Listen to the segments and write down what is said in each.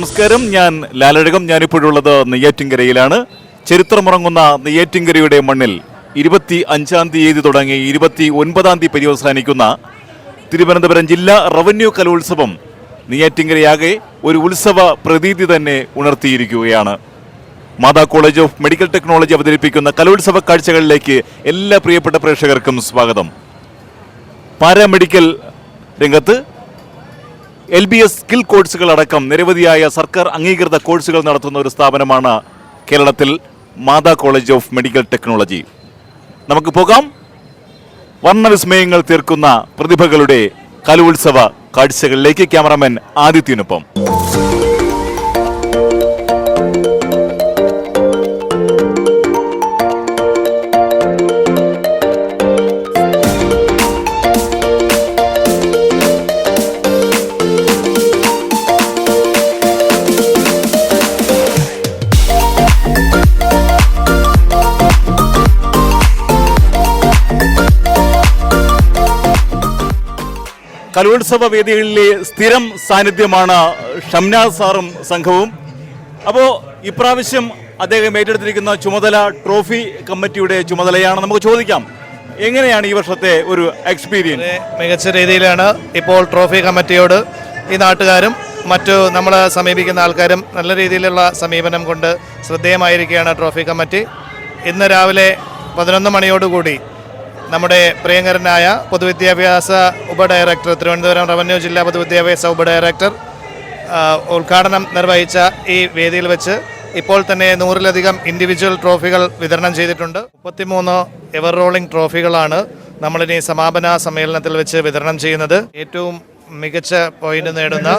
നമസ്കാരം. ഞാൻ ലാലഴകം. ഞാനിപ്പോഴുള്ളത് നെയ്യാറ്റിൻകരയിലാണ്. ചരിത്രമുറങ്ങുന്ന നെയ്യാറ്റിൻകരയുടെ മണ്ണിൽ ഇരുപത്തി അഞ്ചാം തീയതി തുടങ്ങി ഇരുപത്തി ഒൻപതാം തീയതി പര്യവസാനിക്കുന്ന തിരുവനന്തപുരം ജില്ലാ റവന്യൂ കലോത്സവം നെയ്യാറ്റിൻകരയാകെ ഒരു ഉത്സവ പ്രതീതി തന്നെ ഉണർത്തിയിരിക്കുകയാണ്. Matha College of Medical Technology അവതരിപ്പിക്കുന്ന കലോത്സവ കാഴ്ചകളിലേക്ക് എല്ലാ പ്രിയപ്പെട്ട പ്രേക്ഷകർക്കും സ്വാഗതം. പാരാമെഡിക്കൽ രംഗത്ത് എൽ ബി എസ് സ്കിൽ കോഴ്സുകൾ അടക്കം നിരവധിയായ സർക്കാർ അംഗീകൃത കോഴ്സുകൾ നടത്തുന്ന ഒരു സ്ഥാപനമാണ് കേരളത്തിൽ Matha College of Medical Technology. നമുക്ക് പോകാം. വർണവിസ്മയങ്ങൾ തീർക്കുന്ന പ്രതിഭകളുടെ കലോത്സവ കാഴ്ചകളിലേക്ക് ക്യാമറാമാൻ ആദിത്യനൊപ്പം. കലോത്സവ വേദികളിലെ സ്ഥിരം സാന്നിധ്യമാണ് ഷംനാസ് സാറും സംഘവും. അപ്പോൾ ഇപ്രാവശ്യം അദ്ദേഹം ഏറ്റെടുത്തിരിക്കുന്ന ചുമതല ട്രോഫി കമ്മിറ്റിയുടെ ചുമതലയാണ്. നമുക്ക് ചോദിക്കാം എങ്ങനെയാണ് ഈ വർഷത്തെ ഒരു എക്സ്പീരിയൻസ് മികച്ച രീതിയിലാണ് ഇപ്പോൾ ട്രോഫി കമ്മിറ്റിയോട് ഈ നാട്ടുകാരും മറ്റു നമ്മൾ സമീപിക്കുന്ന ആൾക്കാരും നല്ല രീതിയിലുള്ള സമീപനം കൊണ്ട് ശ്രദ്ധേയമായിരിക്കുകയാണ് ട്രോഫി കമ്മിറ്റി. ഇന്ന് രാവിലെ പതിനൊന്ന് മണിയോടുകൂടി നമ്മുടെ പ്രിയങ്കരനായ പൊതുവിദ്യാഭ്യാസ ഉപഡയറക്ടർ തിരുവനന്തപുരം റവന്യൂ ജില്ലാ പൊതുവിദ്യാഭ്യാസ ഉപഡയറക്ടർ ഉദ്ഘാടനം നിർവഹിച്ച ഈ വേദിയിൽ വെച്ച് ഇപ്പോൾ തന്നെ നൂറിലധികം ഇൻഡിവിജ്വൽ ട്രോഫികൾ വിതരണം ചെയ്തിട്ടുണ്ട്. മുപ്പത്തിമൂന്ന് എവർ റോളിംഗ് ട്രോഫികളാണ് നമ്മളിനി സമാപന സമ്മേളനത്തിൽ വെച്ച് വിതരണം ചെയ്യുന്നത്. ഏറ്റവും മികച്ച പോയിന്റ് നേടുന്ന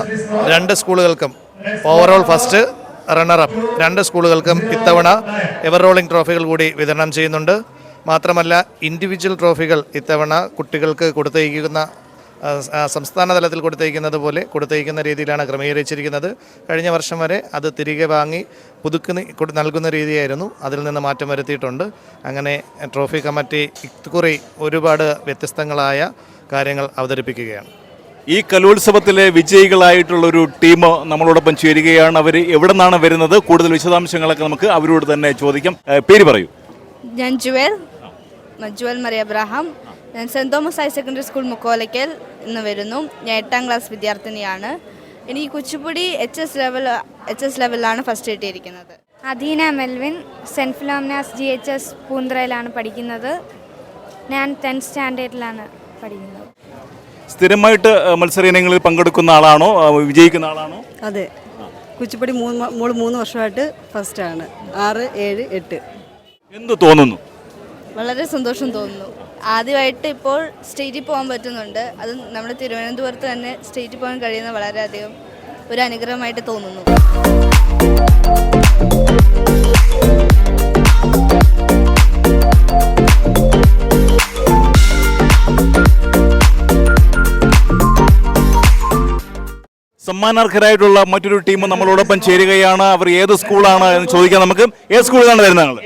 രണ്ട് സ്കൂളുകൾക്കും ഓവറോൾ ഫസ്റ്റ് റണ്ണറപ്പ് രണ്ട് സ്കൂളുകൾക്കും ഇത്തവണ എവർ റോളിംഗ് ട്രോഫികൾ കൂടി വിതരണം ചെയ്യുന്നുണ്ട്. മാത്രമല്ല ഇൻഡിവിജ്വൽ ട്രോഫികൾ ഇത്തവണ കുട്ടികൾക്ക് കൊടുത്തയക്കുന്ന സംസ്ഥാന തലത്തിൽ കൊടുത്തയക്കുന്നത് പോലെ കൊടുത്തയക്കുന്ന രീതിയിലാണ് ക്രമീകരിച്ചിരിക്കുന്നത്. കഴിഞ്ഞ വർഷം വരെ അത് തിരികെ വാങ്ങി പുതുക്കി നൽകുന്ന രീതിയായിരുന്നു. അതിൽ നിന്ന് മാറ്റം വരുത്തിയിട്ടുണ്ട്. അങ്ങനെ ട്രോഫി കമ്മിറ്റി ഇക്കുറി ഒരുപാട് വ്യത്യസ്തങ്ങളായ കാര്യങ്ങൾ അവതരിപ്പിക്കുകയാണ്. ഈ കലോത്സവത്തിലെ വിജയികളായിട്ടുള്ള ഒരു ടീം നമ്മളോടൊപ്പം ചേരുകയാണ്. അവർ എവിടെ നിന്നാണ് വരുന്നത്? കൂടുതൽ വിശദാംശങ്ങളൊക്കെ നമുക്ക് അവരോട് തന്നെ ചോദിക്കാം. പേര് പറയൂ. ഞാൻ ജുവൽ. ജുവൽ മറിയ അബ്രഹാം. ഞാൻ Saint Thomas higher secondary school Mukkolakkal ഇന്ന് വരുന്നു. ഞാൻ എട്ടാം ക്ലാസ് വിദ്യാർത്ഥിനിയാണ്. എനിക്ക് Kuchipudi H S level H S ലെവലിലാണ് ഫസ്റ്റ് കിട്ടിയിരിക്കുന്നത്. Adheena Melvin Saint Philominas G H S പൂന്തറയിലാണ് പഠിക്കുന്നത്. ഞാൻ ടെൻത്ത് സ്റ്റാൻഡേർഡിലാണ് പഠിക്കുന്നത്. സ്ഥിരമായിട്ട് മത്സര ഇനങ്ങളിൽ പങ്കെടുക്കുന്ന ആളാണോ? വിജയിക്കുന്ന ആളാണോ? അതെ. കുച്ചിപ്പടി മൂന്ന് മോൾ മൂന്ന് വർഷമായിട്ട് ഫസ്റ്റാണ് ആറ് ഏഴ് എട്ട്. എന്ത് തോന്നുന്നു? വളരെ സന്തോഷം തോന്നുന്നു. ആദ്യമായിട്ട് ഇപ്പോൾ സ്റ്റേറ്റിൽ പോകാൻ പറ്റുന്നുണ്ട്. അത് നമ്മുടെ തിരുവനന്തപുരത്ത് തന്നെ സ്റ്റേറ്റിൽ പോകാൻ കഴിയുന്ന വളരെയധികം ഒരു അനുഗ്രഹമായിട്ട് തോന്നുന്നു. സമ്മാനാർഹരായിട്ടുള്ള മറ്റൊരു ടീം നമ്മളോടൊപ്പം ചേരുകയാണ്. അവർ ഏത് സ്കൂളാണ് എന്ന് ചോദിക്കാൻ നമുക്ക്. ഏത് സ്കൂളിലാണ് വരുന്നത്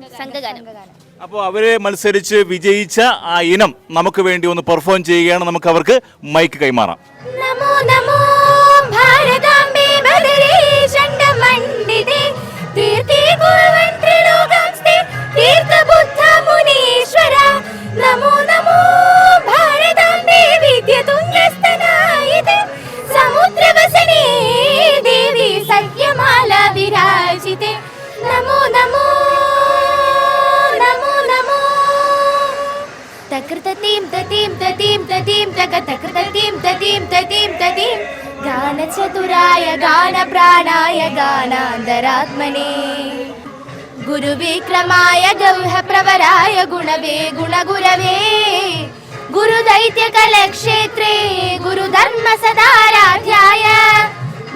ഞങ്ങൾ അപ്പോൾ അവരെ മത്സരിച്ച് വിജയിച്ച ആ ഇനം നമുക്ക് വേണ്ടി ഒന്ന് പെർഫോം ചെയ്യുകയാണ്. നമുക്ക് അവർക്ക് മൈക്ക് കൈമാറാം. നമോ നമോ ഭാരതാംബേ തതീം തതിം തതിം. ഗാനചതുരായ ഗാനപ്രാണായ ഗാനാന്തരാത്മനെ. ഗുരുവിക്രമായ ഗൗഹപ്രവരായ ഗുണവേ ഗുണഗുരവേ. ഗുരുദൈത്യകലക്ഷേത്രേ ഗുരുധർമ്മ സദാരാധ്യായ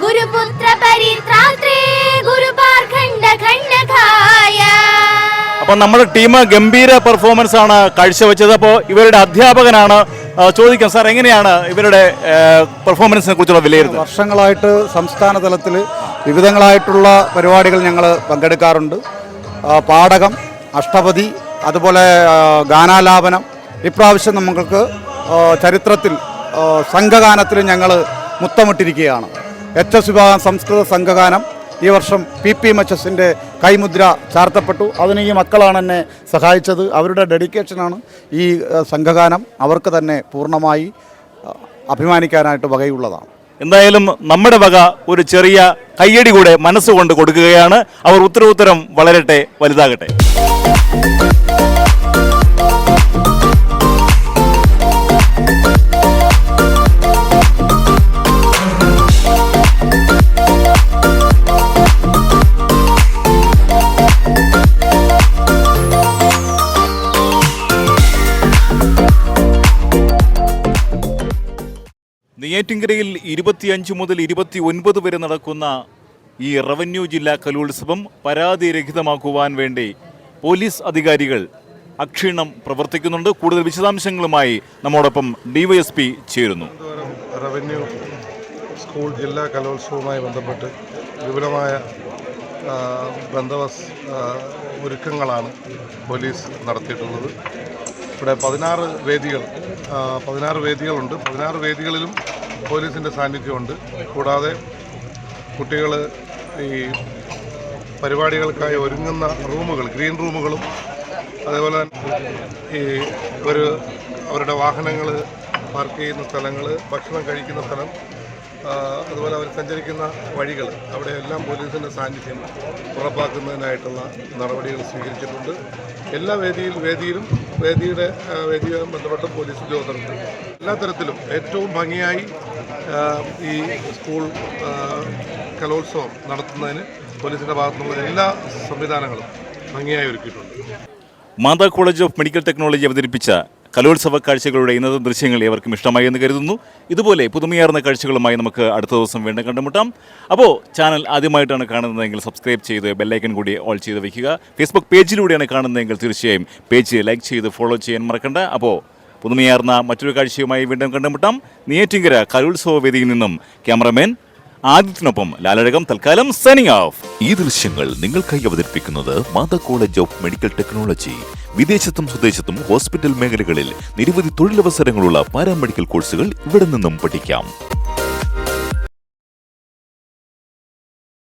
ഗുരുപുത്ര പരിത്രാത്രേ ഗുരുപാർഖണ്ഡ ഖണ്ഡകായ അപ്പോൾ നമ്മുടെ ടീം ഗംഭീര പെർഫോമൻസ് ആണ് കാഴ്ചവെച്ചത്. അപ്പോൾ ഇവരുടെ അധ്യാപകനാണ് ചോദിക്കാം സാർ എങ്ങനെയാണ് ഇവരുടെ പെർഫോമൻസിനെ കുറിച്ചുള്ള വിലയിരുത്തൽ? വർഷങ്ങളായിട്ട് സംസ്ഥാന തലത്തിൽ വിവിധങ്ങളായിട്ടുള്ള പരിപാടികൾ ഞങ്ങൾ പങ്കെടുക്കാറുണ്ട്. പാടകം അഷ്ടപതി അതുപോലെ ഗാനാലാപനം. ഇപ്രാവശ്യം നമ്മൾക്ക് ചരിത്രത്തിൽ സംഘഗാനത്തിൽ ഞങ്ങൾ മുത്തമിട്ടിരിക്കുകയാണ്. എച്ച് എസ് വിഭാഗം സംസ്കൃത സംഘഗാനം ഈ വർഷം പി പി എസിന്റെ കൈമുദ്ര ചാർത്തപ്പെട്ടു. അതിന് ഈ മക്കളാണ് എന്നെ സഹായിച്ചത്. അവരുടെ ഡെഡിക്കേഷനാണ് ഈ സംഘഗാനം അവർക്ക് തന്നെ പൂർണമായി അഭിമാനിക്കാനായിട്ട് വകയുള്ളതാണ്. എന്തായാലും നമ്മുടെ വക ഒരു ചെറിയ കയ്യടി കൂടെ മനസ്സുകൊണ്ട് കൊടുക്കുകയാണ്. അവർ ഉത്തരോത്തരം വളരട്ടെ വലുതാകട്ടെ. നെയ്യാറ്റിൻകരയിൽ ഇരുപത്തിയഞ്ച് മുതൽ ഇരുപത്തി ഒൻപത് വരെ നടക്കുന്ന ഈ റവന്യൂ ജില്ലാ കലോത്സവം പരാതിരഹിതമാക്കുവാൻ വേണ്ടി പോലീസ് അധികാരികൾ അക്ഷീണം പ്രവർത്തിക്കുന്നുണ്ട്. കൂടുതൽ വിശദാംശങ്ങളുമായി നമ്മോടൊപ്പം ഡിവൈഎസ്പി ചേരുന്നു. റവന്യൂ സ്കൂൾ ജില്ലാ കലോത്സവവുമായി ബന്ധപ്പെട്ട് വിപുലമായ ബന്ധവസ് ഒരുക്കങ്ങളാണ് പോലീസ് നടത്തിയിട്ടുള്ളത്. ഇവിടെ പതിനാറ് വേദികൾ പതിനാറ് വേദികളുണ്ട്. പതിനാറ് വേദികളിലും പോലീസിന്റെ സാന്നിധ്യമുണ്ട്. കൂടാതെ കുട്ടികൾ ഈ പരിപാടികൾക്കായി ഒരുങ്ങുന്ന റൂമുകൾ ഗ്രീൻ റൂമുകളും അതേപോലെ ഈ ഒരു അവരുടെ വാഹനങ്ങൾ പാർക്ക് ചെയ്യുന്ന സ്ഥലങ്ങൾ ഭക്ഷണം കഴിക്കുന്ന സ്ഥലം അതുപോലെ അവർ സഞ്ചരിക്കുന്ന വഴികൾ. അവിടെയെല്ലാം പോലീസിന്റെ സാന്നിധ്യം ഉറപ്പാക്കുന്നതിനായിട്ടുള്ള നടപടികൾ സ്വീകരിച്ചിട്ടുണ്ട്. എല്ലാ വേദിയിൽ വേദിയിലും വേദിയുടെ വേദിയുമായി ബന്ധപ്പെട്ട പോലീസ് ഉദ്യോഗസ്ഥരുണ്ട്. എല്ലാ തരത്തിലും ഏറ്റവും ഭംഗിയായി ഈ സ്കൂൾ കലോത്സവം നടത്തുന്നതിന് പോലീസിന്റെ ഭാഗത്തുനിന്നുള്ള എല്ലാ സംവിധാനങ്ങളും ഭംഗിയായി ഒരുക്കിയിട്ടുണ്ട്. Matha College of Medical Technology അവതരിപ്പിച്ച കലോത്സവ കാഴ്ചകളുടെ ഇന്നത്തെ ദൃശ്യങ്ങൾ ഏവർക്കും ഇഷ്ടമായി എന്ന് കരുതുന്നു. ഇതുപോലെ പുതുമയാർന്ന കാഴ്ചകളുമായി നമുക്ക് അടുത്ത ദിവസം വീണ്ടും കണ്ടുമുട്ടാം. അപ്പോൾ ചാനൽ ആദ്യമായിട്ടാണ് കാണുന്നതെങ്കിൽ സബ്സ്ക്രൈബ് ചെയ്ത് ബെല്ലൈക്കൻ കൂടി ഓൾ ചെയ്ത് വയ്ക്കുക. ഫേസ്ബുക്ക് പേജിലൂടെയാണ് കാണുന്നതെങ്കിൽ തീർച്ചയായും പേജ് ലൈക്ക് ചെയ്ത് ഫോളോ ചെയ്യാൻ മറക്കണ്ട. അപ്പോൾ പുതുമയാർന്ന മറ്റൊരു കാഴ്ചയുമായി വീണ്ടും കണ്ടുമുട്ടാം. നെയ്യാറ്റിങ്കര കലോത്സവ വേദിയിൽ നിന്നും ക്യാമറമാൻ ആദിത്യനൊപ്പം ലാലഴകം തൽക്കാലം സൈനിങ് ഓഫ് ഈ ദൃശ്യങ്ങൾ നിങ്ങൾക്കായി അവതരിപ്പിക്കുന്നത് Matha College of Medical Technology. വിദേശത്തും സ്വദേശത്തും ഹോസ്പിറ്റൽ മേഖലകളിൽ നിരവധി തൊഴിലവസരങ്ങളുള്ള പാരാമെഡിക്കൽ കോഴ്സുകൾ ഇവിടെ നിന്നും പഠിക്കാം.